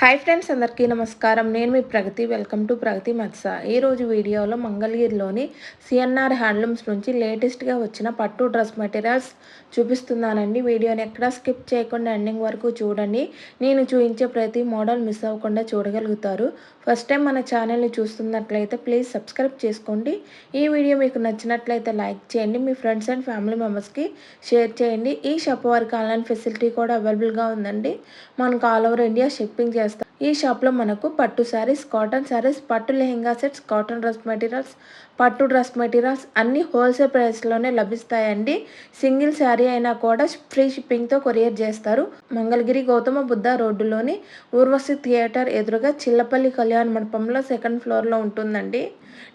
Hi friends అందరికీ నమస్కారం. నేను మీ ప్రగతి. వెల్కమ్ టు ప్రగతి మత్స. ఈరోజు వీడియోలో మంగళగిరిలోని సిఎన్ఆర్ హ్యాండ్లూమ్స్ నుంచి లేటెస్ట్గా వచ్చిన పట్టు డ్రెస్ మెటీరియల్స్ చూపిస్తున్నానండి. వీడియోని ఎక్కడా స్కిప్ చేయకుండా ఎండింగ్ వరకు చూడండి. నేను చూపించే ప్రతి మోడల్ మిస్ అవ్వకుండా చూడగలుగుతారు. ఫస్ట్ టైం మన ఛానల్ని చూస్తున్నట్లయితే ప్లీజ్ సబ్స్క్రైబ్ చేసుకోండి. ఈ వీడియో మీకు నచ్చినట్లయితే లైక్ చేయండి. మీ ఫ్రెండ్స్ అండ్ ఫ్యామిలీ మెంబర్స్కి షేర్ చేయండి. ఈ షాప్ వారికి ఆన్లైన్ ఫెసిలిటీ కూడా అవైలబుల్గా ఉందండి. మనకు ఆల్ ఓవర్ ఇండియా షిప్పింగ్ చేస్తాం ఈ షాప్లో మనకు పట్టు శారీస్ కాటన్ శారీస్ పట్టు lehenga sets cotton dress materials పట్టు డ్రెస్ మెటీరియల్స్ అన్నీ హోల్సేల్ ప్రైస్లోనే లభిస్తాయండి. సింగిల్ శారీ అయినా కూడా ఫ్రీ షిప్పింగ్తో కొరియర్ చేస్తారు. మంగళగిరి గౌతమ బుద్ధ రోడ్డులోని ఊర్వశి థియేటర్ ఎదురుగా చిల్లపల్లి కళ్యాణ మండపంలో సెకండ్ ఫ్లోర్లో ఉంటుందండి.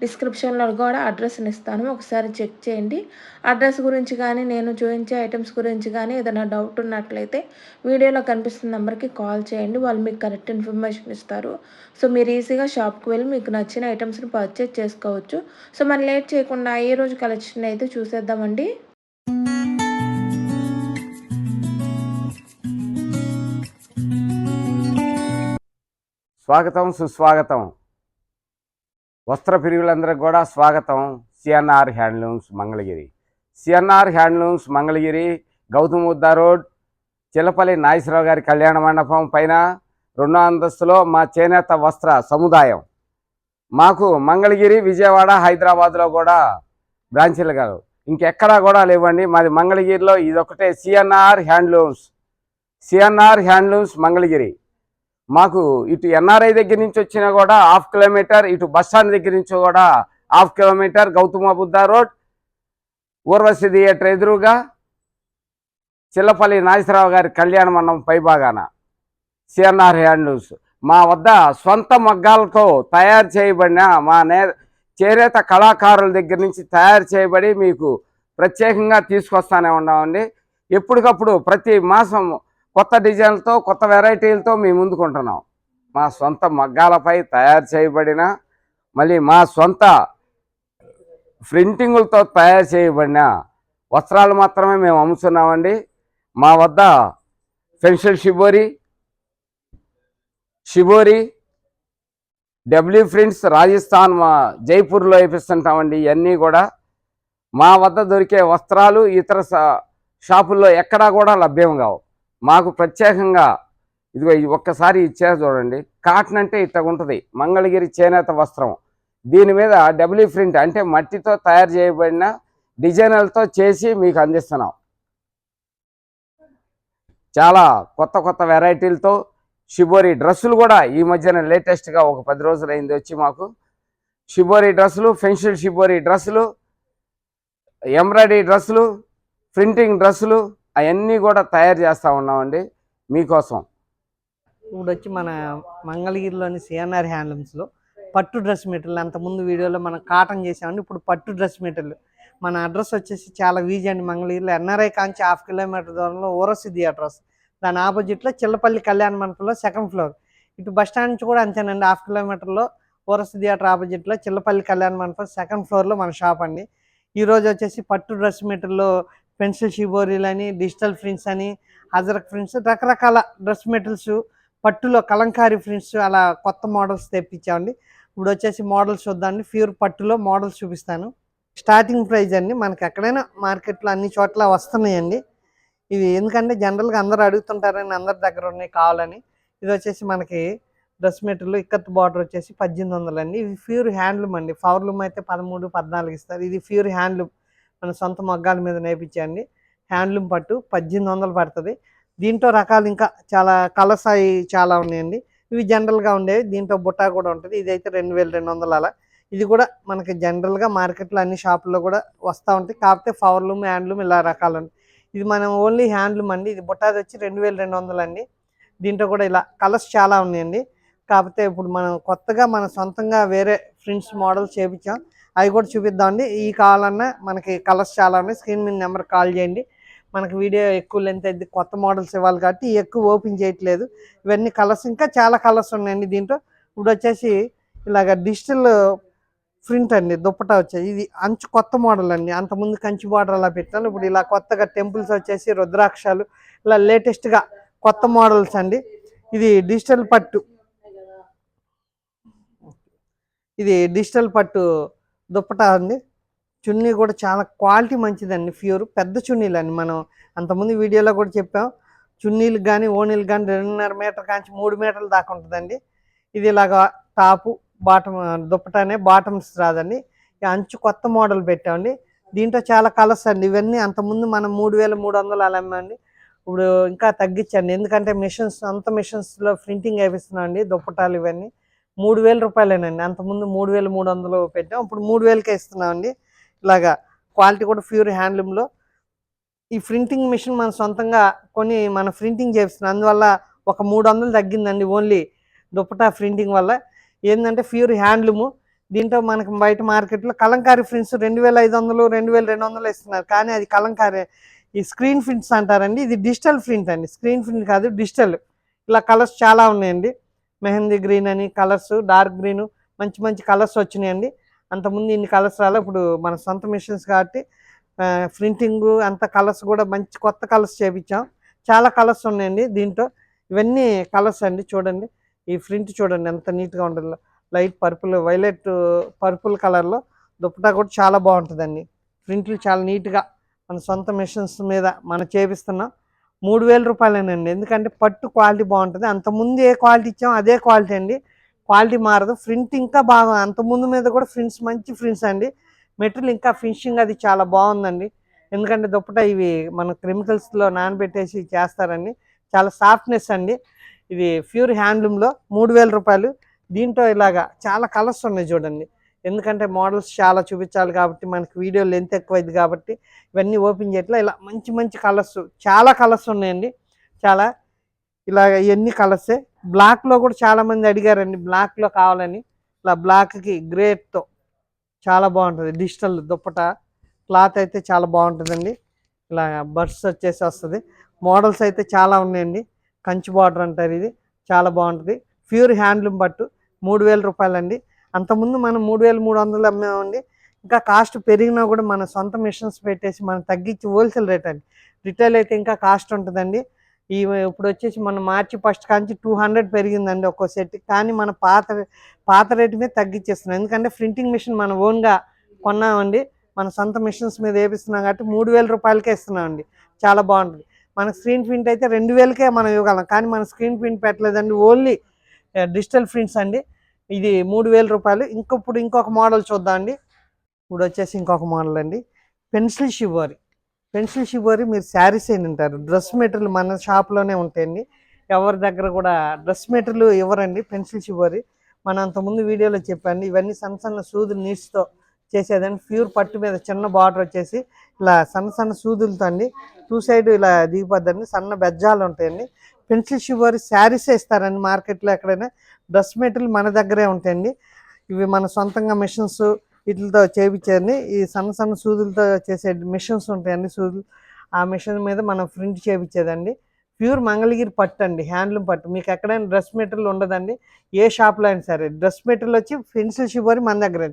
డిస్క్రిప్షన్లో కూడా అడ్రస్ని ఇస్తాను. ఒకసారి చెక్ చేయండి. అడ్రస్ గురించి కానీ నేను చూపించే ఐటమ్స్ గురించి కానీ ఏదైనా డౌట్ ఉన్నట్లయితే వీడియోలో కనిపిస్తున్న నెంబర్కి కాల్ చేయండి. వాళ్ళు మీకు కరెక్ట్ ఇన్ఫర్మేషన్ ఇస్తారు. సో మీరు ఈజీగా షాప్కి వెళ్ళి మీకు నచ్చిన ఐటమ్స్ని పర్చేజ్ చేసుకోవచ్చు. సో మరి లేట్ చేయకుండా ఈ రోజు కలెక్షన్ అయితే చూసేద్దామండి? స్వాగతం సుస్వాగతం. వస్త్ర ప్రియులందరికి కూడా స్వాగతం. CNR handlooms Mangalagiri. CNR handlooms Mangalagiri Gautam Buddha road Chillapalli Nageswara Rao గారి కళ్యాణ మండపం పైన రెండో అంతస్తులో మా చేనేత వస్త్ర సముదాయం. మాకు మంగళగిరి విజయవాడ హైదరాబాద్లో కూడా బ్రాంచీలు గారు ఇంకెక్కడా కూడా లేవండి. మాది మంగళగిరిలో ఇదొకటే CNR handlooms. CNR handlooms Mangalagiri. మాకు ఇటు ఎన్ఆర్ఐ దగ్గర నుంచి వచ్చినా కూడా హాఫ్ కిలోమీటర్ ఇటు బస్ స్టాండ్ దగ్గర నుంచి కూడా half kilometre Gautama Buddha road Urvashi theatre ఎదురుగా చిల్లపల్లి నాగేశ్వరరావు గారి కళ్యాణ మండపం పైభాగాన సిఎన్ఆర్ హ్యాండ్లూమ్స్. మా వద్ద సొంత మగ్గాలతో తయారు చేయబడిన మా నే చేరేత కళాకారుల దగ్గర నుంచి తయారు చేయబడి మీకు ప్రత్యేకంగా తీసుకొస్తానే ఉన్నామండి. ఎప్పటికప్పుడు ప్రతి మాసం కొత్త డిజైన్లతో కొత్త వెరైటీలతో మేము ముందుకుంటున్నాం మా సొంత మగ్గాలపై తయారు చేయబడిన మళ్ళీ మా సొంత ప్రింటింగులతో తయారు చేయబడిన వస్త్రాలు మాత్రమే మేము అమ్ముతున్నామండి. మా వద్ద pencil shibori shibori W prints Rajasthan మా జైపూర్లో వేపిస్తుంటామండి. ఇవన్నీ కూడా మా వద్ద దొరికే వస్త్రాలు ఇతర షా- షాపుల్లో ఎక్కడా కూడా లభ్యం కావు. మాకు ప్రత్యేకంగా ఇదిగో ఇది ఒక్కసారి ఇచ్చేది చూడండి. కాటన్ అంటే ఇట్లా ఉంటుంది. మంగళగిరి చేనేత వస్త్రం. దీని మీద డబ్ల్యూ ప్రింట్ అంటే మట్టితో తయారు చేయబడిన డిజైనర్లతో చేసి మీకు అందిస్తున్నాం. చాలా కొత్త కొత్త వెరైటీలతో షిబోరి డ్రెస్సులు కూడా ఈ మధ్యన లేటెస్ట్గా ఒక పది రోజులు అయింది వచ్చి మాకు. షిబోరి డ్రెస్సులు ఫెన్షిల్ షిబోరి డ్రెస్సులు ఎంబ్రాయిడరీ డ్రెస్సులు ప్రింటింగ్ డ్రెస్సులు అవన్నీ కూడా తయారు చేస్తూ ఉన్నామండి మీకోసం. ఇప్పుడు వచ్చి మన మంగళగిరిలోని సిఎన్ఆర్ హ్యాండ్లూమ్స్లో పట్టు డ్రెస్ మెటీరియల్ అంతకుముందు వీడియోలో మనం కాటన్ చేసామండి ఇప్పుడు పట్టు డ్రెస్ మెటీరియల్. మన అడ్రస్ వచ్చేసి చాలా వీజీ అండి మంగళగిరిలో ఎన్ఆర్ఐ కాంచి హాఫ్ కిలోమీటర్ దూరంలో ఓరసిద్ధి అడ్రస్ దాని ఆపోజిట్లో చిల్లపల్లి కళ్యాణ మండపంలో సెకండ్ ఫ్లోర్. ఇటు బస్ స్టాండ్ నుంచి కూడా అంతేనండి. హాఫ్ కిలోమీటర్లో ఓరస్ థియేటర్ ఆపోజిట్లో చిల్లపల్లి కళ్యాణ మండపం సెకండ్ ఫ్లోర్లో మన షాప్ అండి. ఈరోజు వచ్చేసి పట్టు డ్రెస్ మెటీరియల్లో పెన్సిల్ షిబోరీలు అని డిజిటల్ ప్రింట్స్ అని అజరక్ ప్రింట్స్ రకరకాల డ్రెస్ మెటీరియల్స్ పట్టులో కలంకారీ ప్రింట్స్ అలా కొత్త మోడల్స్ తెప్పించామండి. ఇప్పుడు వచ్చేసి మోడల్స్ చూద్దామండి. ప్యూర్ పట్టులో మోడల్స్ చూపిస్తాను. స్టార్టింగ్ ప్రైస్ అండి. మనకి ఎక్కడైనా మార్కెట్లో అన్ని చోట్ల వస్తున్నాయండి. ఇవి ఎందుకంటే జనరల్గా అందరూ అడుగుతుంటారని అందరి దగ్గర ఉన్నాయి కావాలని ఇది వచ్చేసి మనకి డ్రెస్ మెటీరియల్ ఇక్కత్ బార్డర్ వచ్చేసి పద్దెనిమిది వందలు అండి. ఇది ప్యూర్ హ్యాండ్లూమ్ అండి. పవర్లూమ్ అయితే పదమూడు పద్నాలుగు ఇస్తారు. ఇది ప్యూర్ హ్యాండ్లూమ్. మన సొంత మగ్గాల మీద నేర్పించండి హ్యాండ్లూమ్ పట్టు పద్దెనిమిది వందలు పడుతుంది. దీంట్లో రకాలు ఇంకా చాలా కలర్స్ అవి చాలా ఉన్నాయండి. ఇవి జనరల్గా ఉండేవి. దీంట్లో బుట్టా కూడా ఉంటుంది. ఇది అయితే రెండు వేల రెండు వందలు అలా. ఇది కూడా మనకి జనరల్గా మార్కెట్లో అన్ని షాపుల్లో కూడా వస్తూ ఉంటాయి. కాకపోతే పవర్లూమ్ హ్యాండ్లూమ్ ఇలా రకాలు ఉంటాయి. ఇది మనం ఓన్లీ హ్యాండ్లూమ్ అండి. ఇది బుట్టాది వచ్చి రెండు వేల రెండు వందలు అండి. దీంట్లో కూడా ఇలా కలర్స్ చాలా ఉన్నాయండి. కాకపోతే ఇప్పుడు మనం కొత్తగా మన సొంతంగా వేరే ఫ్రెండ్స్ మోడల్స్ చేపించాం. అవి కూడా చూపిద్దామండి ఈ కావాలన్నా మనకి కలర్స్ చాలా ఉన్నాయి. స్క్రీన్ మీద నెంబర్ కాల్ చేయండి. మనకి వీడియో ఎక్కువ లెంత్ అయితే కొత్త మోడల్స్ ఇవ్వాలి కాబట్టి ఎక్కువ ఓపెన్ చేయట్లేదు. ఇవన్నీ కలర్స్ ఇంకా చాలా కలర్స్ ఉన్నాయండి దీంట్లో. ఇప్పుడు వచ్చేసి ఇలాగ డిజిటల్ ప్రింట్ అండి దుప్పటా వచ్చాయి. ఇది అంచు కొత్త మోడల్ అండి. అంతకుముందు కంచి బార్డర్ అలా పెట్టాను. ఇప్పుడు ఇలా కొత్తగా టెంపుల్స్ వచ్చేసి రుద్రాక్షాలు ఇలా లేటెస్ట్గా కొత్త మోడల్స్ అండి. ఇది డిజిటల్ పట్టు. ఇది డిజిటల్ పట్టు దుప్పటా అండి. చున్నీ కూడా చాలా క్వాలిటీ మంచిదండి ప్యూర్ పెద్ద చున్నీలు అండి మనం. అంతకుముందు వీడియోలో కూడా చెప్పాం. చున్నీలు కానీ ఓనీలు కానీ రెండున్నర మీటర్ కాంచి మూడు మీటర్ల దాకా ఉంటుందండి. ఇది ఇలాగా టాపు బాటమ్ దుప్పటానే బాటమ్స్ రాదండి. ఈ అంచు కొత్త మోడల్ పెట్టామండి. దీంట్లో చాలా కలర్స్ అండి. ఇవన్నీ అంతకుముందు మనం మూడు వేల మూడు వందలు అలా అమ్మండి. ఇప్పుడు ఇంకా తగ్గించండి. ఎందుకంటే మిషన్స్ అంత మిషన్స్లో ప్రింటింగ్ వేపిస్తున్నాం అండి దుప్పటాలు ఇవన్నీ. మూడు వేల రూపాయలేనండి. అంతకుముందు మూడు వేల మూడు వందలు పెట్టాం. ఇప్పుడు మూడు వేలకే ఇస్తున్నామండి. ఇలాగా క్వాలిటీ కూడా ప్యూర్ హ్యాండ్లూమ్లో. ఈ ప్రింటింగ్ మిషన్ మనం సొంతంగా కొన్ని మన ప్రింటింగ్ చేస్తున్నాం అందువల్ల ఒక మూడు వందలు తగ్గిందండి ఓన్లీ దుప్పటా ప్రింటింగ్ వల్ల. ఏంటంటే ప్యూర్ హ్యాండ్లూము. దీంట్లో మనకు బయట మార్కెట్లో కలంకారీ ప్రింట్స్ రెండు వేల ఐదు వందలు రెండు వేల రెండు వందలు ఇస్తున్నారు. కానీ అది కలంకారీ ఈ స్క్రీన్ ప్రింట్స్ అంటారండి. ఇది డిజిటల్ ప్రింట్ అండి. స్క్రీన్ ప్రింట్ కాదు డిజిటల్ ఇలా కలర్స్ చాలా ఉన్నాయండి. మెహందీ గ్రీన్ అని కలర్స్ డార్క్ గ్రీన్ మంచి మంచి కలర్స్ వచ్చినాయండి. అంతకుముందు ఇన్ని కలర్స్ రాలే. ఇప్పుడు మన సొంత మిషన్స్ కాబట్టి ప్రింటింగ్ అంత కలర్స్ కూడా మంచి కొత్త కలర్స్ చేపించాం. చాలా కలర్స్ ఉన్నాయండి దీంట్లో. ఇవన్నీ కలర్స్ అండి చూడండి. ఈ ప్రింట్ చూడండి ఎంత నీట్గా ఉంటుంది. లైట్ పర్పుల్ వైలెట్ పర్పుల్ కలర్లో దుప్పటా కూడా చాలా బాగుంటుందండి. ప్రింట్లు చాలా నీట్గా మన సొంత మిషన్స్ మీద మనం చేపిస్తున్నాం. మూడు వేల రూపాయలేనండి. ఎందుకంటే పట్టు క్వాలిటీ బాగుంటుంది. అంతకుముందు ఏ క్వాలిటీ ఇచ్చామో అదే క్వాలిటీ అండి. క్వాలిటీ మారదు. ప్రింట్ ఇంకా బాగా అంతకుముందు మీద కూడా ప్రింట్స్ మంచి ప్రింట్స్ అండి. మెటీరియల్ ఇంకా ఫినిషింగ్ అది చాలా బాగుందండి. ఎందుకంటే దుప్పట ఇవి మన కెమికల్స్లో నానబెట్టేసి చేస్తారండి. చాలా సాఫ్ట్నెస్ అండి. ఇది ప్యూర్ హ్యాండ్లూమ్లో మూడు వేల రూపాయలు. దీంట్లో ఇలాగా చాలా కలర్స్ ఉన్నాయి చూడండి. ఎందుకంటే మోడల్స్ చాలా చూపించాలి కాబట్టి మనకి వీడియో లెంత్ ఎక్కువైంది కాబట్టి ఇవన్నీ ఓపెన్ చేయట్లా. ఇలా మంచి మంచి కలర్స్ చాలా కలర్స్ ఉన్నాయండి. చాలా ఇలా ఇవన్నీ కలర్సే. బ్లాక్లో కూడా చాలామంది అడిగారండి బ్లాక్లో కావాలని. ఇలా బ్లాక్కి గ్రేట్తో చాలా బాగుంటుంది. డిజిటల్ దుప్పట క్లాత్ అయితే చాలా బాగుంటుందండి. ఇలా బర్డ్స్ వచ్చేసి వస్తుంది. మోడల్స్ అయితే చాలా ఉన్నాయండి. కంచి బార్డర్ అంటారు ఇది. చాలా బాగుంటుంది. ప్యూర్ హ్యాండ్లూమ్ పట్టు మూడు వేల రూపాయలండి. అంతకుముందు మనం మూడు వేల మూడు వందలు అమ్మామండి ఇంకా కాస్ట్ పెరిగినా కూడా మన సొంత మిషన్స్ పెట్టేసి మనం తగ్గించి హోల్సేల్ రేట్ అండి. రిటైల్ అయితే ఇంకా కాస్ట్ ఉంటుందండి. ఈ ఇప్పుడు వచ్చేసి మన మార్చి ఫస్ట్ కాంచి టూ హండ్రెడ్ పెరిగిందండి ఒక్కో సెట్ కానీ మన పాత పాత రేటు మీద తగ్గించేస్తున్నాం. ఎందుకంటే ప్రింటింగ్ మిషన్ మన ఓన్గా కొన్నామండి. మన సొంత మిషన్స్ మీద వేపిస్తున్నాం కాబట్టి మూడు వేల రూపాయలకే ఇస్తున్నామండి. చాలా బాగుంటుంది. మన స్క్రీన్ ప్రింట్ అయితే రెండు వేలకే మనం ఇవ్వగలం. కానీ మన స్క్రీన్ ప్రింట్ పెట్టలేదండి. ఓన్లీ డిజిటల్ ప్రింట్స్ అండి. ఇది మూడు వేల రూపాయలు. ఇంకొప్పుడు ఇంకొక మోడల్ చూద్దాం అండి. ఇప్పుడు వచ్చేసి ఇంకొక మోడల్ అండి. పెన్సిల్ షివోరి పెన్సిల్ షివోరి మీరు శారీస్ అని ఉంటారు డ్రెస్ మెటీరియల్ మన షాప్లోనే ఉంటాయండి. ఎవరి దగ్గర కూడా డ్రెస్ మెటీరియల్ ఇవ్వరండి. పెన్సిల్ షివోరి మనం అంతకుముందు వీడియోలో చెప్పండి ఇవన్నీ సన్న సన్న సూదులు నీడ్స్తో చేసేదండి ప్యూర్ పట్టు మీద చిన్న బార్డర్ వచ్చేసి ఇలా సన్న సన్న సూదులతో అండి. టూ సైడ్ ఇలా దిగిపోద్దండి. సన్న బెజ్జాలు ఉంటాయండి. పెన్సిల్ షివోరి శారీస్ ఇస్తారండి మార్కెట్లో ఎక్కడైనా. డ్రెస్ మెటీరియల్ మన దగ్గరే ఉంటాయండి. ఇవి మన సొంతంగా మిషన్స్ వీటితో చేయించండి ఈ సన్న సన్న సూదులతో చేసే మిషన్స్ ఉంటాయండి సూదులు. ఆ మిషన్ మీద మనం ప్రింట్ చేయించేదండి ప్యూర్ మంగళగిరి పట్టు అండి హ్యాండ్లూమ్ పట్టు. మీకు ఎక్కడైనా డ్రెస్ మెటీరియల్ ఉండదండి ఏ షాప్లో అయినా సరే. డ్రెస్ మెటీరియల్ వచ్చి పెన్సిల్ షిబోరి మన దగ్గర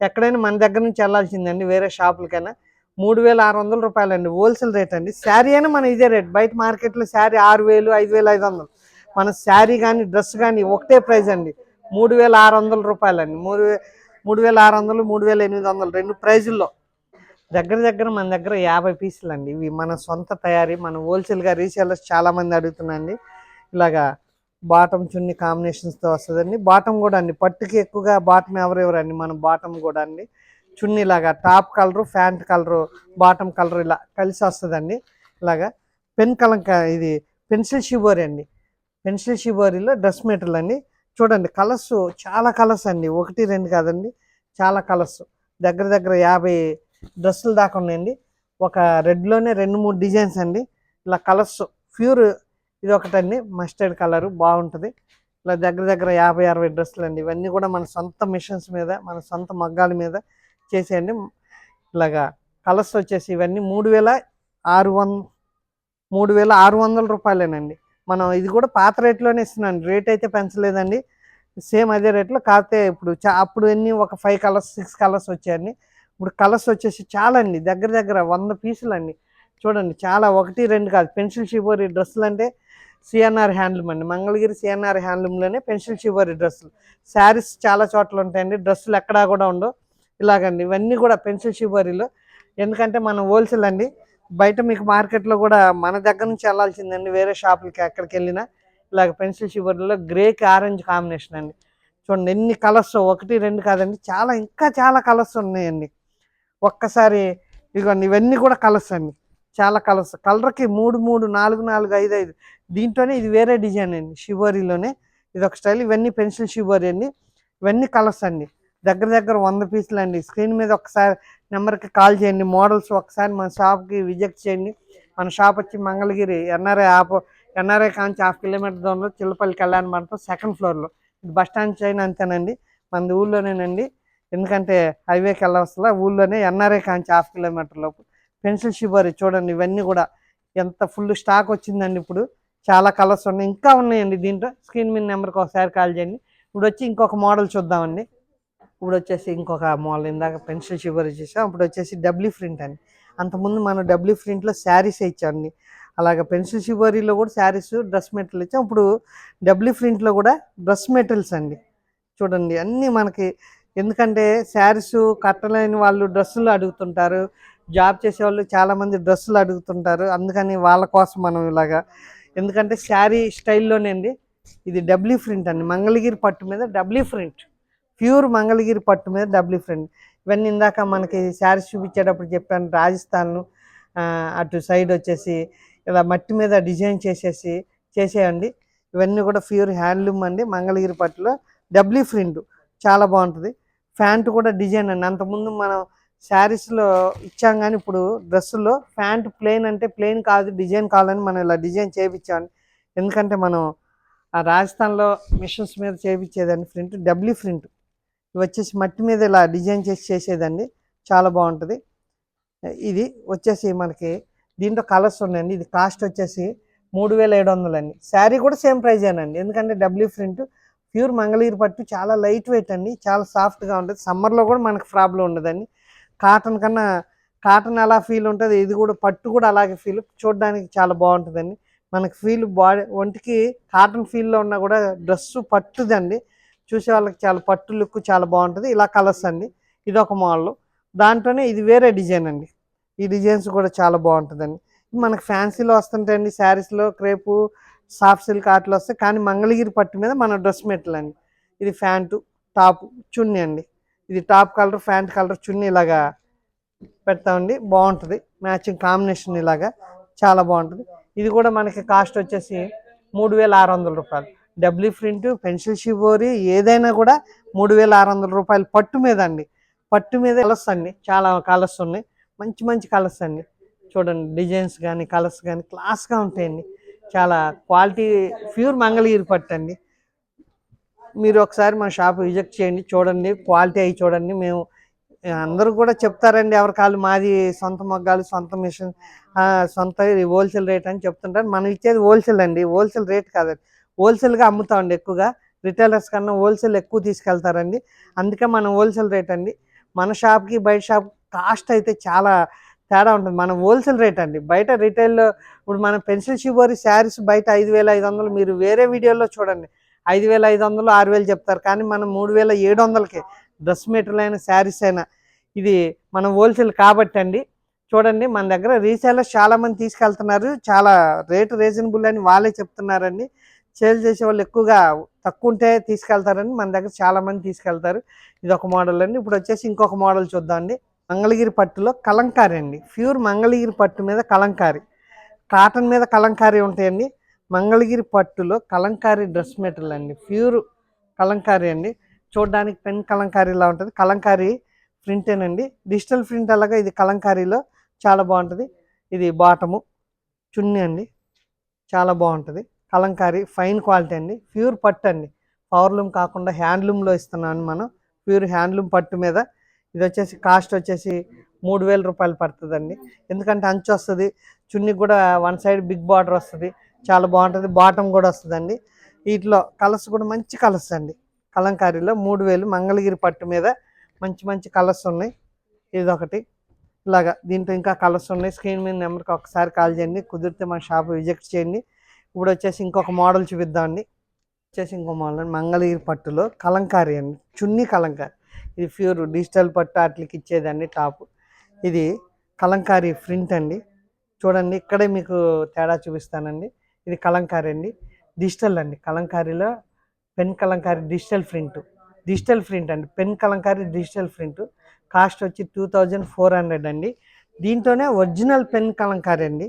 ఎక్కడైనా మన దగ్గర నుంచి వెళ్ళాల్సిందండి వేరే షాపులకైనా. మూడు వేల ఆరు వందల రూపాయలు అండి హోల్సేల్ రేట్ అండి. శారీ అయినా మన ఇదే రేట్. బయట మార్కెట్లో శారీ ఆరు వేలు ఐదు వేలు ఐదు వందలు. మన శారీ కానీ డ్రెస్ కానీ ఒకటే ప్రైస్ అండి. మూడు వేల ఆరు వందల రూపాయలు అండి మూడు వే మూడు వేల ఆరు వందలు మూడు వేల ఎనిమిది వందలు రెండు ప్రైజుల్లో. దగ్గర దగ్గర మన దగ్గర యాభై పీసులు అండి. ఇవి మన సొంత తయారీ మన హోల్సేల్గా రీసేలర్స్ చాలామంది అడుగుతున్నాండి ఇలాగా బాటమ్ చున్ని కాంబినేషన్స్తో వస్తుందండి. బాటమ్ కూడా అండి. పట్టుకి ఎక్కువగా బాటమ్ ఎవరు అండి మన బాటమ్ కూడా అండి. చున్నీ ఇలాగా top colour pant colour bottom colour ఇలా కలిసి వస్తుందండి. ఇలాగా పెన్ కలంక ఇది పెన్సిల్ షిబోరి అండి. పెన్సిల్ షిబోరిలో డ్రెస్ మెటీరియల్ అండి. చూడండి కలర్స్ చాలా కలర్స్ అండి. ఒకటి రెండు కాదండి. చాలా కలర్స్. దగ్గర దగ్గర యాభై డ్రెస్సులు దాకా ఉన్నాయండి. ఒక రెడ్లోనే రెండు మూడు డిజైన్స్ అండి. ఇలా కలర్స్ ప్యూర్ ఇది ఒకటండి. మస్టర్డ్ కలర్ బాగుంటుంది. ఇలా దగ్గర దగ్గర యాభై అరవై డ్రెస్సులు అండి. ఇవన్నీ కూడా మన సొంత మిషన్స్ మీద మన సొంత మగ్గాల మీద చేసేయండి. ఇలాగా కలర్స్ వచ్చేసి ఇవన్నీ మూడు వేల ఆరు వంద మూడు వేల ఆరు వందల రూపాయలేనండి. మనం ఇది కూడా పాత రేట్లోనే ఇస్తున్నాను. రేట్ అయితే పెంచలేదండి. సేమ్ అదే రేట్లో కాకపోతే ఇప్పుడు చా అప్పుడు ఎన్ని ఒక ఫైవ్ కలర్స్ సిక్స్ కలర్స్ వచ్చాయండి. ఇప్పుడు కలర్స్ వచ్చేసి చాలా అండి దగ్గర దగ్గర వంద పీసులు అండి చూడండి చాలా ఒకటి రెండు కాదు. పెన్సిల్ షిబోరి డ్రెస్సులు అంటే సిఎన్ఆర్ హ్యాండ్లూమ్ అండి. మంగళగిరి సిఎన్ఆర్ హ్యాండ్లూమ్లోనే పెన్సిల్ షివరీ డ్రెస్సులు. శారీస్ చాలా చోట్ల ఉంటాయండి. డ్రెస్సులు ఎక్కడా కూడా ఉండవు. ఇలాగండి. ఇవన్నీ కూడా పెన్సిల్ షివరీలో ఎందుకంటే మనం హోల్సేల్ అండి. బయట మీకు మార్కెట్లో కూడా మన దగ్గర నుంచి వెళ్ళాల్సిందండి వేరే షాపులకి ఎక్కడికి వెళ్ళినా ఇలాగ పెన్సిల్ షివరీలో గ్రేకి ఆరెంజ్ కాంబినేషన్ అండి. చూడండి ఎన్ని కలర్స్? ఒకటి రెండు కాదండి. చాలా ఇంకా చాలా కలర్స్ ఉన్నాయండి. ఒక్కసారి ఇదిగోండి ఇవన్నీ కూడా కలర్స్ అండి. చాలా కలర్స్. కలర్కి మూడు మూడు నాలుగు నాలుగు ఐదు ఐదు. దీంట్లోనే ఇది వేరే డిజైన్ అండి షివరీలోనే. ఇది ఒక స్టైల్. ఇవన్నీ పెన్సిల్ షివరీ అండి. ఇవన్నీ కలర్స్ అండి. దగ్గర దగ్గర వంద పీసులు అండి. స్క్రీన్ మీద ఒకసారి నెంబర్కి కాల్ చేయండి. మోడల్స్ ఒకసారి మన షాప్కి విజిట్ చేయండి. మన షాప్ వచ్చి మంగళగిరి ఎన్ఆర్ఐ ఆపో ఎన్ఆర్ఐ కాంచి హాఫ్ కిలోమీటర్ దూరంలో చిల్లపల్లి కళ్యాణ మండపం సెకండ్ ఫ్లోర్లో. ఇది బస్ స్టాండ్ చైన్ అంతేనండి. మన ఊళ్ళోనేనండి ఎందుకంటే హైవేకి వెళ్ళవసలా ఊళ్ళోనే ఎన్ఆర్ఐ కాంచి హాఫ్ కిలోమీటర్ లోపు. పెన్సిల్ షివరీ చూడండి ఇవన్నీ కూడా ఎంత ఫుల్ స్టాక్ వచ్చిందండి ఇప్పుడు. చాలా కలర్స్ ఉన్నాయి ఇంకా ఉన్నాయండి దీంట్లో. స్క్రీన్ మీద నెంబర్కి ఒకసారి కాల్ చేయండి. ఇప్పుడు వచ్చి ఇంకొక మోడల్ చూద్దామండి. ఇప్పుడు వచ్చేసి ఇంకొక మోడల్ ఇందాక పెన్సిల్ షివరీ చేసాం. ఇప్పుడు వచ్చేసి డబ్ల్యూ ప్రింట్ అండి. అంతకుముందు మనం డబ్ల్యూ ప్రింట్లో శారీస్ ఇచ్చామండి. అలాగే పెన్సిల్ షివరీలో కూడా శారీస్ డ్రెస్ మెటీరియల్ ఇచ్చాం. ఇప్పుడు డబ్ల్యూ ప్రింట్లో కూడా డ్రెస్ మెటీరియల్స్ అండి. చూడండి అన్నీ మనకి ఎందుకంటే శారీస్ కట్టలేని వాళ్ళు డ్రెస్సులు అడుగుతుంటారు. జాబ్ చేసే వాళ్ళు చాలామంది డ్రెస్సులు అడుగుతుంటారు. అందుకని వాళ్ళ కోసం మనం ఇలాగా ఎందుకంటే శారీ స్టైల్లోనే అండి. ఇది డబ్ల్యూ ప్రింట్ అండి. మంగళగిరి పట్టు మీద డబ్ల్యూ ప్రింట్. ప్యూర్ మంగళగిరి పట్టు మీద డబ్ల్యూ ప్రింట్. ఇవన్నీ ఇందాక మనకి శారీస్ చూపించేటప్పుడు చెప్పాను. రాజస్థాన్ అటు సైడ్ వచ్చేసి ఇలా మట్టి మీద డిజైన్ చేసేసి చేసేయండి. ఇవన్నీ కూడా ప్యూర్ హ్యాండ్లూమ్ అండి. మంగళగిరి పట్టులో డబ్ల్యూ ప్రింట్. చాలా బాగుంటుంది. ప్యాంటు కూడా డిజైన్ అండి. అంతకుముందు మనం శారీస్లో ఇచ్చాం కానీ ఇప్పుడు డ్రెస్సులో ప్యాంట్ ప్లెయిన్ అంటే ప్లెయిన్ కాదు డిజైన్ కావాలని మనం ఇలా డిజైన్ చేయించాం ఎందుకంటే మనం ఆ రాజస్థాన్లో మిషన్స్ మీద చేయించేదండి ప్రింట్ డబ్ల్యూ ప్రింట్. ఇవి వచ్చేసి మట్టి మీద ఇలా డిజైన్ చేసి చేసేదండి. చాలా బాగుంటుంది. ఇది వచ్చేసి మనకి దీంట్లో కలర్స్ ఉన్నాయండి. ఇది కాస్ట్ వచ్చేసి మూడు వేల ఏడు వందలు అండి శారీ కూడా సేమ్ ప్రైజేనండి. ఎందుకంటే డబ్ల్యూ ప్రింట్ ప్యూర్ మంగళగిరి పట్టు చాలా లైట్ వెయిట్ అండి. చాలా సాఫ్ట్గా ఉంటుంది. సమ్మర్లో కూడా మనకు ప్రాబ్లం ఉండదండి. కాటన్ కన్నా కాటన్ ఎలా ఫీల్ ఉంటుంది. ఇది కూడా పట్టు కూడా అలాగే ఫీల్ చూడడానికి చాలా బాగుంటుందండి. మనకి ఫీల్ బాడీ ఒంటికి కాటన్ ఫీల్లో ఉన్నా కూడా డ్రెస్ పట్టుదండి. చూసే వాళ్ళకి చాలా పట్టు లుక్ చాలా బాగుంటుంది. ఇలా కలర్స్ అండి. ఇది ఒక మోడల్ దాంట్లోనే ఇది వేరే డిజైన్ అండి. ఈ డిజైన్స్ కూడా చాలా బాగుంటుందండి. మనకు ఫ్యాన్సీలో వస్తుంటాయండి. శారీస్లో క్రేపు సాఫ్ట్ సిల్క్ ఆటలు వస్తాయి. కానీ మంగళగిరి పట్టు మీద మన డ్రెస్ మెట్లు అండి. ఇది ఫ్యాంటు టాప్ చున్నీ అండి. ఇది టాప్ కలర్ ఫ్యాంట్ కలర్ చున్నీ ఇలాగా పెడతామండి. బాగుంటుంది. మ్యాచింగ్ కాంబినేషన్ ఇలాగా చాలా బాగుంటుంది. ఇది కూడా మనకి కాస్ట్ వచ్చేసి మూడు వేల ఆరు వందల రూపాయలు. డబ్ల్యూ ప్రింట్ పెన్సిల్ షివోరి ఏదైనా కూడా మూడు వేల ఆరు వందల రూపాయలు. పట్టు మీద అండి. పట్టు మీద కలర్స్ అండి. చాలా కలర్స్ ఉన్నాయి. మంచి మంచి కలర్స్ అండి. చూడండి డిజైన్స్ కానీ కలర్స్ కానీ క్లాస్గా ఉంటాయండి. చాలా క్వాలిటీ ప్యూర్ మంగళగిరి పట్టు అండి. మీరు ఒకసారి మా షాప్ విజిట్ చేయండి చూడండి క్వాలిటీ అవి చూడండి. మేము అందరూ కూడా చెప్తారండి ఎవరి కాళ్ళు మాది సొంత మగ్గాలు సొంత మిషన్ సొంత హోల్సేల్ రేట్ అని చెప్తుంటారు. మనం ఇచ్చేది హోల్సేల్ అండి హోల్సేల్ రేట్ కాదండి. హోల్సేల్గా అమ్ముతామండి ఎక్కువగా. రిటైలర్స్ కన్నా హోల్సేల్ ఎక్కువ తీసుకెళ్తారండి. అందుకే మనం హోల్సేల్ రేట్ అండి. మన షాప్కి బయట షాప్ కాస్ట్ అయితే చాలా తేడా ఉంటుంది. మనం హోల్సేల్ రేట్ అండి. బయట రిటైల్లో ఇప్పుడు మన పెన్సిల్ షిబోరి శారీస్ బయట ఐదు వేల ఐదు వందలు మీరు వేరే వీడియోలో చూడండి. ఐదు వేల ఐదు వందలు ఆరు వేలు చెప్తారు. కానీ మనం మూడు వేల ఏడు వందలకి డ్రెస్ మెటీరియల్ అయిన శారీస్ అయినా ఇది మనం హోల్సేల్ కాబట్టి అండి. చూడండి మన దగ్గర రీసేలర్స్ చాలామంది తీసుకెళ్తున్నారు. చాలా రేటు రీజనబుల్ అని వాళ్ళే చెప్తున్నారండి. సేల్ చేసే వాళ్ళు ఎక్కువగా తక్కువ ఉంటే తీసుకెళ్తారని మన దగ్గర చాలామంది తీసుకెళ్తారు. ఇది ఒక మోడల్ అండి. ఇప్పుడు వచ్చేసి ఇంకొక మోడల్ చూద్దాం అండి మంగళగిరి పట్టులో కలంకారీ అండి. ప్యూర్ మంగళగిరి పట్టు మీద కలంకారీ. కాటన్ మీద కలంకారీ ఉంటాయండి. మంగళగిరి పట్టులో కలంకారీ డ్రెస్ మెటీరియల్ అండి. ప్యూర్ కలంకారీ అండి. చూడడానికి పెన్ కలంకారీలా ఉంటుంది. కలంకారీ ప్రింటేనండి. డిజిటల్ ప్రింట్ అలాగా ఇది కలంకారీలో చాలా బాగుంటుంది. ఇది బాటము చున్నీ అండి. చాలా బాగుంటుంది. కలంకారీ ఫైన్ క్వాలిటీ అండి. ప్యూర్ పట్టు అండి పవర్లూమ్ కాకుండా హ్యాండ్లూమ్లో ఇస్తున్నాం మనం. ప్యూర్ హ్యాండ్లూమ్ పట్టు మీద ఇది వచ్చేసి కాస్ట్ వచ్చేసి మూడు వేల రూపాయలు పడుతుందండి. ఎందుకంటే అంచు వస్తుంది చున్నీకి కూడా వన్ సైడ్ బిగ్ బార్డర్ వస్తుంది చాలా బాగుంటుంది బాటమ్ కూడా వస్తుందండి. వీటిలో కలర్స్ కూడా మంచి కలర్స్ అండి. కలంకారీలో మూడు వేలు మంగళగిరి పట్టు మీద మంచి మంచి కలర్స్ ఉన్నాయి. ఇది ఒకటి ఇలాగా దీంట్లో ఇంకా కలర్స్ ఉన్నాయి. స్క్రీన్ మీద నెంబర్కి ఒకసారి కాల్ చేయండి. కుదిరితే మన షాప్ విజిట్ చేయండి. ఇప్పుడు వచ్చేసి ఇంకొక మోడల్ చూపిద్దామండి. వచ్చేసి ఇంకో మోడల్ మంగళగిరి పట్టులో కలంకారీ అండి. చున్నీ కలంకారీ. ఇది ప్యూర్ డిజిటల్ పట్టు అట్లకి ఇచ్చేదండి టాప్. ఇది కలంకారీ ప్రింట్ అండి. చూడండి ఇక్కడే మీకు తేడా చూపిస్తానండి. ఇది కలంకారీ అండి. డిజిటల్ అండి. కలంకారీలో pen kalamkari digital print. Digital print అండి. Pen kalamkari digital print. Cost వచ్చి టూ థౌజండ్ ఫోర్ హండ్రెడ్ అండి. దీంట్లోనే ఒరిజినల్ పెన్ కలంకారీ అండి.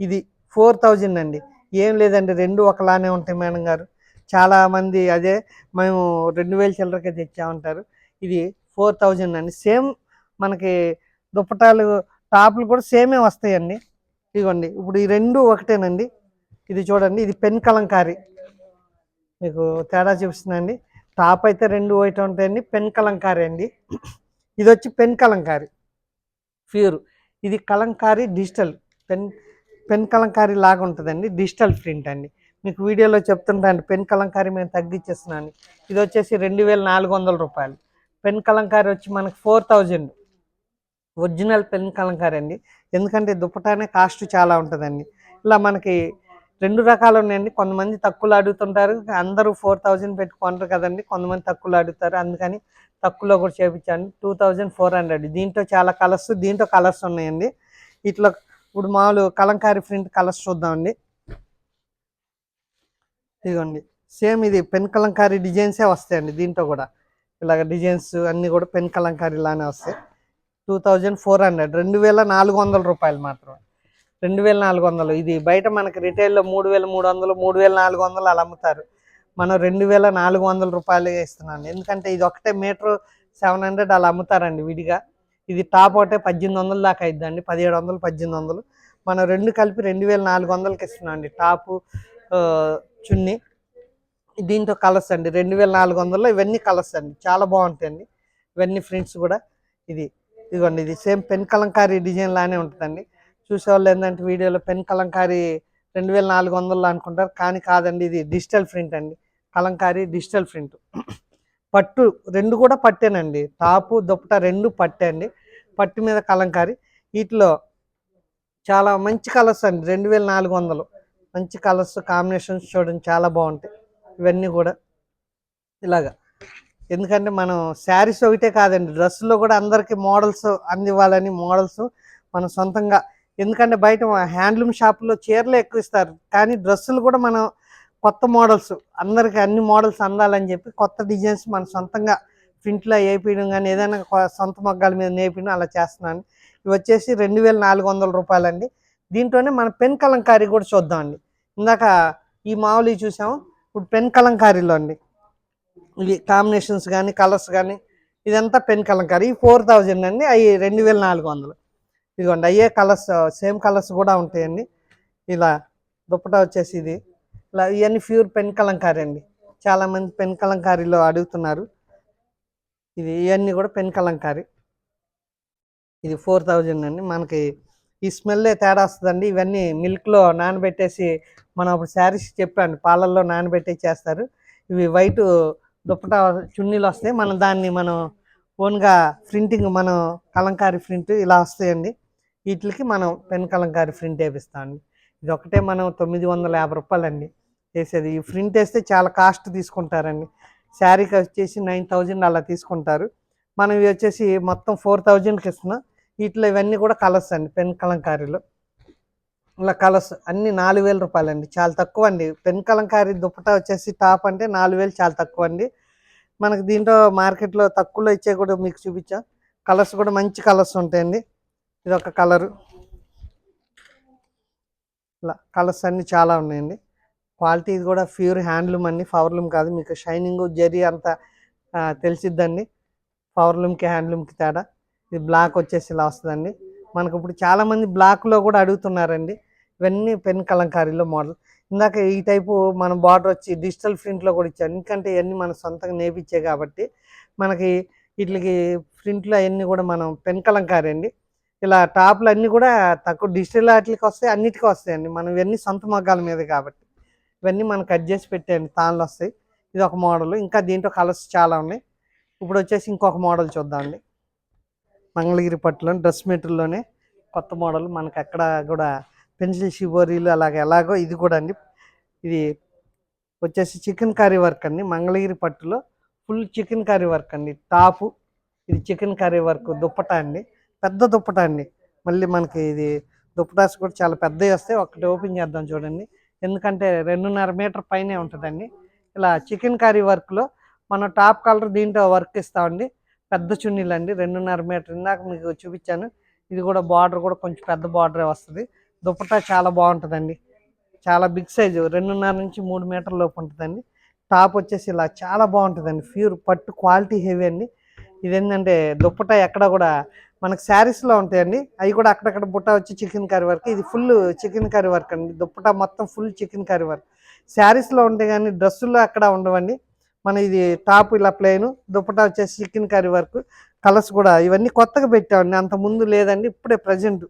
ఇది ఫోర్ థౌజండ్ అండి. ఏం లేదండి రెండు ఒకలానే ఉంటాయి మేడం గారు. చాలామంది అదే మేము రెండు వేల చిల్లరకే తెచ్చామంటారు. ఇది ఫోర్ థౌజండ్ అండి. సేమ్ మనకి దుప్పటాలు టాప్లు కూడా సేమే వస్తాయండి. ఇదిగోండి ఇప్పుడు ఈ రెండు ఒకటేనండి. ఇది చూడండి ఇది పెన్ కలంకారీ. మీకు తేడా చూపిస్తుందండి. టాప్ అయితే రెండు ఒకటి ఉంటాయండి పెన్ కలంకారీ అండి. ఇది వచ్చి పెన్ కలంకారీ. ప్యూర్. ఇది kalamkari digital pen pen kalamkari లాగా ఉంటుందండి డిజిటల్ ప్రింట్ అండి. మీకు వీడియోలో చెప్తుంటాను పెన్ కలంకారీ మేము తగ్గించేస్తున్నాను ఇది వచ్చేసి రెండు వేల నాలుగు వందల రూపాయలు. పెన్ కలంకారీ వచ్చి మనకి four thousand. Original pen kalamkari అండి. ఎందుకంటే దుప్పటానే కాస్ట్ చాలా ఉంటుందండి. ఇలా మనకి రెండు రకాలు ఉన్నాయండి. కొంతమంది తక్కువలో అడుగుతుంటారు. అందరూ ఫోర్ థౌజండ్ పెట్టుకుంటారు కదండి. కొంతమంది తక్కువలో అడుగుతారు. అందుకని తక్కువలో కూడా చేపించాను. Two thousand four hundred. దీంట్లో చాలా కలర్స్ దీంట్లో కలర్స్ ఉన్నాయండి. ఇట్లా ఇప్పుడు మామూలు కలంకారీ ప్రింట్ కలర్స్ చూద్దామండి. ఇదిగోండి. సేమ్ ఇది పెన్ కలంకారీ డిజైన్సే వస్తాయండి దీంట్లో కూడా. ఇలాగ డిజైన్స్ అన్నీ కూడా పెన్ కలంకారీ లానే వస్తాయి. టూ థౌజండ్ ఫోర్ హండ్రెడ్ రెండు వేల నాలుగు వందల రూపాయలు మాత్రం రెండు వేల నాలుగు వందలు. ఇది బయట మనకి రిటైల్లో మూడు వేల మూడు వందలు మూడు వేల నాలుగు వందలు అలా అమ్ముతారు. మనం రెండు వేల నాలుగు వందల రూపాయలు ఇస్తున్నాను. ఎందుకంటే ఇది ఒకటే మీటర్ సెవెన్ హండ్రెడ్ అలా అమ్ముతారండి విడిగా. ఇది టాప్ ఒకటే పద్దెనిమిది వందల దాకా అయిద్దండి. పదిహేడు వందలు పద్దెనిమిది వందలు. మనం రెండు కలిపి రెండు వేల నాలుగు వందలకి ఇస్తున్నాం అండి. టాపు చున్నీ. దీంతో కలర్స్ అండి. రెండు వేల నాలుగు వందల్లో ఇవన్నీ కలర్స్ అండి. చాలా బాగుంటాయండి. ఇవన్నీ ఫ్రింట్స్ కూడా ఇది. ఇదిగోండి ఇది సేమ్ పెన్ కలంకారీ డిజైన్ లానే ఉంటుందండి. చూసేవాళ్ళు ఏంటంటే వీడియోలో పెన్ కలంకారీ రెండు వేల నాలుగు వందలు అనుకుంటారు. కానీ కాదండి ఇది డిజిటల్ ప్రింట్ అండి. Kalamkari digital print. పట్టు రెండు కూడా పట్టేనండి. టాపు దుప్పట రెండు పట్టే అండి. పట్టు మీద కలంకారీ. వీటిలో చాలా మంచి కలర్స్ అండి. రెండు వేల నాలుగు వందలు. మంచి కలర్స్ కాంబినేషన్స్ చూడండి చాలా బాగుంటాయి. ఇవన్నీ కూడా ఇలాగా. ఎందుకంటే మనం శారీస్ ఒకటే కాదండి డ్రెస్సులో కూడా అందరికీ మోడల్స్ అందివ్వాలని మోడల్స్ మనం సొంతంగా. ఎందుకంటే బయట హ్యాండ్లూమ్ షాపులో చీరలు ఎక్కువ ఇస్తారు. కానీ డ్రెస్సులు కూడా మనం కొత్త మోడల్స్ అందరికి అన్ని మోడల్స్ అందాలని చెప్పి కొత్త డిజైన్స్ మన సొంతంగా ప్రింట్లో వేయడం కానీ ఏదైనా కొ- సొంత మగ్గాల మీద నేపించడం అలా చేస్తున్నాను. ఇవి వచ్చేసి రెండు వేల నాలుగు వందల రూపాయలండి. దీంట్లోనే మన పెన్ కలంకారీ కూడా చూద్దామండి. ఇందాక ఈ మామూలు చూసాము. ఇప్పుడు పెన్ కలంకారీలో అండి. ఇవి కాంబినేషన్స్ కానీ కలర్స్ కానీ ఇదంతా పెన్ కలంకారీ. ఫోర్ థౌజండ్ అండి అవి రెండు వేల నాలుగు వందలు. ఇదిగోండి అయ్యే కలర్స్ సేమ్ కలర్స్ కూడా ఉంటాయండి. ఇలా దుప్పటా వచ్చేసి ఇది. ఇలా ఇవన్నీ ప్యూర్ పెన్ కలంకారీ అండి. చాలామంది పెన్ కలంకారీలో అడుగుతున్నారు. ఇది ఇవన్నీ కూడా పెన్ కలంకారీ. ఇది ఫోర్ థౌజండ్ అండి. మనకి ఈ స్మెల్లే తేడా వస్తుందండి ఇవన్నీ మిల్క్లో నానబెట్టేసి మనం అప్పుడు శారీస్ చెప్పాను పాలల్లో నానబెట్టి చేస్తారు. ఇవి వైట్ దుప్పటా చున్నీలు వస్తాయి. మనం దాన్ని మనం ఓన్గా ప్రింటింగ్ మనం కలంకారీ ప్రింట్ ఇలా వస్తాయండి. వీటికి మనం పెన్ కలంకారీ ప్రింట్ వేపిస్తామండి ఇది ఒకటే మనం తొమ్మిది వందల యాభై రూపాయలండి వేసేది. ఈ ప్రింట్ వేస్తే చాలా కాస్ట్ తీసుకుంటారండి. శారీకి వచ్చేసి నైన్ థౌజండ్ అలా తీసుకుంటారు. మనం ఇవి వచ్చేసి మొత్తం ఫోర్ థౌజండ్కి ఇస్తున్నాం. వీటిలో ఇవన్నీ కూడా కలర్స్ అండి పెన్ కలంకారీలో. ఇలా కలర్స్ అన్ని నాలుగు వేల రూపాయలండి చాలా తక్కువ అండి. పెన్ కలంకారీ దుప్పటా వచ్చేసి టాప్ అంటే నాలుగు వేలు చాలా తక్కువ అండి. మనకు దీంట్లో మార్కెట్లో తక్కువలో ఇచ్చే కూడా మీకు చూపించా. కలర్స్ కూడా మంచి కలర్స్ ఉంటాయండి. ఇది ఒక కలరు. ఇలా కలర్స్ అన్నీ చాలా ఉన్నాయండి. క్వాలిటీ ఇది కూడా ప్యూర్ హ్యాండ్లూమ్ అండి పవర్లూమ్ కాదు. మీకు షైనింగ్ జరీ అంతా తెలిసిద్దండి. పవర్లూమ్కి హ్యాండ్లూమ్కి తేడా. ఇది బ్లాక్ వచ్చేసి ఇలా వస్తుందండి. మనకు ఇప్పుడు చాలామంది బ్లాక్లో కూడా అడుగుతున్నారండి. ఇవన్నీ పెన్ కలంకారీలో మోడల్. ఇందాక ఈ టైపు మన బార్డర్ వచ్చి డిజిటల్ ప్రింట్లో కూడా ఇచ్చాను ఎందుకంటే ఇవన్నీ మనం సొంతంగా నేర్పించే కాబట్టి మనకి వీటికి ప్రింట్లు అవన్నీ కూడా మనం పెన్ కలంకారీ అండి. ఇలా టాప్లు అన్నీ కూడా తక్కువ డిజిటల్ వాటికి వస్తాయి అన్నిటికీ వస్తాయండి. మనం ఇవన్నీ సొంత మగ్గాల మీద కాబట్టి. ఇవన్నీ మనం కట్ చేసి పెట్టేయండి తాళ్ళు వస్తాయి ఇది ఒక మోడల్. ఇంకా దీంట్లో కలర్స్ చాలా ఉన్నాయి. ఇప్పుడు వచ్చేసి ఇంకొక మోడల్ చూద్దామండి. మంగళగిరి పట్టులోని డ్రెస్ మెటీరియల్లోనే కొత్త మోడల్. మనకి అక్కడ కూడా పెన్సిల్ షిబోరీలు అలాగే ఎలాగో ఇది కూడా అండి. ఇది వచ్చేసి చికెన్ కర్రీ వర్క్ అండి. మంగళగిరి పట్టులో ఫుల్ చికెన్ కర్రీ వర్క్ అండి. టాపు ఇది చికెన్ కర్రీ వర్క్ దుప్పటా అండి. పెద్ద దుప్పటా అండి. మళ్ళీ మనకి ఇది దుప్పటాస్ కూడా చాలా పెద్దవి వస్తాయి. ఒకటి ఓపెన్ చేద్దాం చూడండి. ఎందుకంటే రెండున్నర మీటర్ పైనే ఉంటుందండి. ఇలా చికెన్ కర్రీ వర్క్లో మనం టాప్ కలర్ దీంట్లో వర్క్ ఇస్తామండి. పెద్ద చున్నీలు అండి రెండున్నర మీటర్ ఇందాక మీకు చూపించాను. ఇది కూడా బార్డర్ కూడా కొంచెం పెద్ద బార్డరే వస్తుంది. దుప్పటా చాలా బాగుంటుందండి. చాలా బిగ్ సైజు రెండున్నర నుంచి మూడు మీటర్ లోపు ఉంటుందండి. టాప్ వచ్చేసి ఇలా చాలా బాగుంటుందండి. ప్యూర్ పట్టు క్వాలిటీ హెవీ అండి. ఇదేంటంటే దుప్పటా ఎక్కడ కూడా మనకు శారీస్లో ఉంటాయండి. అవి కూడా అక్కడక్కడ బుట్ట వచ్చి చికెన్ కర్రీ వర్క్. ఇది ఫుల్ చికెన్ కర్రీ వర్క్ అండి. దుప్పటా మొత్తం ఫుల్ చికెన్ కర్రీ వర్క్. శారీస్లో ఉంటాయి కానీ డ్రెస్సుల్లో అక్కడ ఉండవండి. మన ఇది టాప్ ఇలా ప్లెయిన్ దుప్పటా వచ్చేసి చికెన్ కర్రీ వర్క్ కలర్స్ కూడా ఇవన్నీ కొత్తగా పెట్టామండి అంత ముందు లేదండి ఇప్పుడే ప్రజెంట్.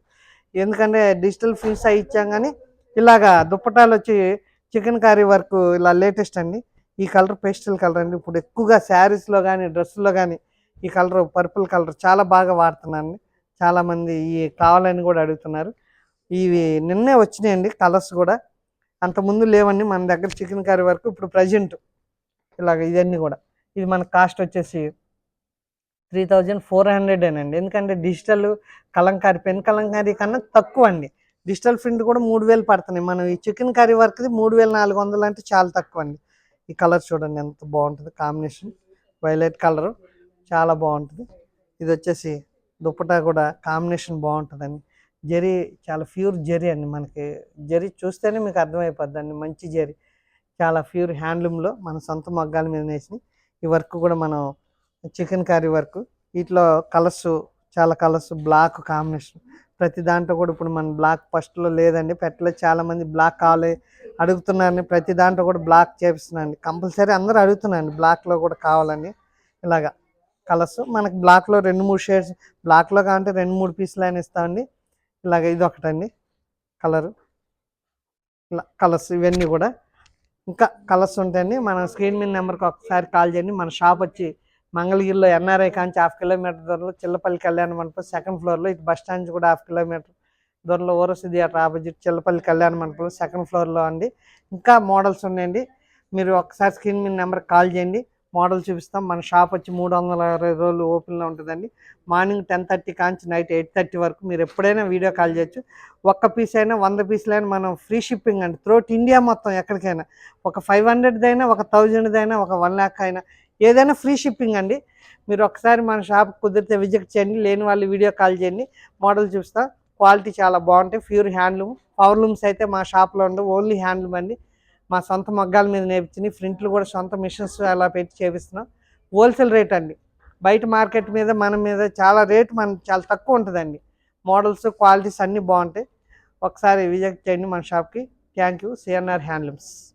ఎందుకంటే డిజిటల్ ఫీల్స్ అయి ఇచ్చాం కానీ ఇలాగా దుప్పటాలు వచ్చి చికెన్ కర్రీ వర్క్ ఇలా లేటెస్ట్ అండి. ఈ కలర్ పేస్టల్ కలర్ అండి. ఇప్పుడు ఎక్కువగా శారీస్లో కానీ డ్రెస్సుల్లో కానీ ఈ కలర్ పర్పుల్ కలర్ చాలా బాగా వాడుతున్నాను చాలామంది ఈ కావాలని కూడా అడుగుతున్నారు. ఇవి నిన్నే వచ్చినాయండి కలర్స్ కూడా. అంత ముందు లేవండి మన దగ్గర చికెన్ కర్రీ వరకు ఇప్పుడు ప్రజెంట్. ఇలాగ ఇవన్నీ కూడా. ఇది మన కాస్ట్ వచ్చేసి త్రీ థౌజండ్ ఫోర్ హండ్రెడ్ అండి ఎందుకంటే డిజిటల్ కలంకారీ పెన్ కలంకారీ కన్నా తక్కువ అండి డిజిటల్ ప్రింట్ కూడా మూడు వేలు పడుతున్నాయి. మనం ఈ చికెన్ కర్రీ వర్క్ది మూడు వేల నాలుగు వందలు అంటే చాలా తక్కువ అండి ఈ కలర్ చూడండి ఎంత బాగుంటుంది. కాంబినేషన్ వైలెట్ కలర్ చాలా బాగుంటుంది. ఇది వచ్చేసి దుప్పటా కూడా కాంబినేషన్ బాగుంటుందండి. జరీ చాలా ప్యూర్ జరీ అండి మనకి. జరీ చూస్తేనే మీకు అర్థమైపోద్ది అండి మంచి జరీ. చాలా ప్యూర్ హ్యాండ్లూమ్లో మన సొంత మగ్గాల మీద వేసి ఈ వర్క్ కూడా మనం చికెన్ కర్రీ వర్క్. వీటిలో కలర్స్ చాలా కలర్స్ బ్లాక్ కాంబినేషన్. ప్రతి దాంట్లో కూడా ఇప్పుడు మన బ్లాక్ ఫస్ట్లో లేదండి. పెట్టలేదు చాలామంది బ్లాక్ కావాలి అడుగుతున్నారని ప్రతి దాంట్లో కూడా బ్లాక్ చేపిస్తున్నాను కంపల్సరీ అందరూ అడుగుతున్నారండి బ్లాక్లో కూడా కావాలని. ఇలాగా కలర్స్. మనకి బ్లాక్లో రెండు మూడు షేడ్స్ బ్లాక్లో కావాలంటే రెండు మూడు పీసులు అయినా ఇస్తామండి. ఇలాగ ఇది ఒకటండి కలరు. ఇలా కలర్స్ ఇవన్నీ కూడా ఇంకా కలర్స్ ఉంటాయండి. మన స్క్రీన్ మీద నెంబర్కి ఒకసారి కాల్ చేయండి. మన షాప్ వచ్చి మంగళగిరిలో ఎన్ఆర్ఐ కాంచి హాఫ్ కిలోమీటర్ దూరంలో చిల్లపల్లి కళ్యాణ మండపం సెకండ్ ఫ్లోర్లో. ఇటు బస్ స్టాండ్ కూడా హాఫ్ కిలోమీటర్ దూరంలో Aorus theatre opposite Chillapalli Kalyana Mandapam second ఫ్లోర్లో అండి. ఇంకా మోడల్స్ ఉన్నాయండి. మీరు ఒకసారి స్క్రీన్ మీద నెంబర్కి కాల్ చేయండి. మోడల్ చూపిస్తాం. మన షాప్ వచ్చి మూడు వందల అరవై రోజులు ఓపెన్లో ఉంటుందండి. మార్నింగ్ టెన్ థర్టీ కాంచి నైట్ ఎయిట్ థర్టీ వరకు మీరు ఎప్పుడైనా వీడియో కాల్ చేయొచ్చు. ఒక్క పీస్ అయినా వంద పీసులు అయినా మనం ఫ్రీ షిప్పింగ్ అండి. త్రోట్ ఇండియా మొత్తం ఎక్కడికైనా. ఒక ఫైవ్ హండ్రెడ్దైనా అయినా ఒక థౌజండ్దైనా అయినా ఒక వన్ ల్యాక్ అయినా ఏదైనా ఫ్రీ షిప్పింగ్ అండి. మీరు ఒకసారి మన షాప్ కుదిరితే విజిట్ చేయండి. లేని వాళ్ళు వీడియో కాల్ చేయండి. మోడల్ చూపిస్తాం. క్వాలిటీ చాలా బాగుంటాయి. ప్యూర్ హ్యాండ్లూమ్ పవర్లూమ్స్ అయితే మా షాప్లో ఉండవు. ఓన్లీ హ్యాండ్లూమ్ అండి. మా సొంత మగ్గాల మీద నేర్పించి ఫ్రింట్లు కూడా సొంత మిషన్స్ అలా పెట్టి చేపిస్తున్నాం. హోల్సేల్ రేట్ అండి. బయట మార్కెట్ మీద మన మీద చాలా రేట్ మనం చాలా తక్కువ ఉంటుందండి. మోడల్స్ క్వాలిటీస్ అన్నీ బాగుంటాయి. ఒకసారి విజిట్ చేయండి మన షాప్కి. Thank you. CNR handlooms.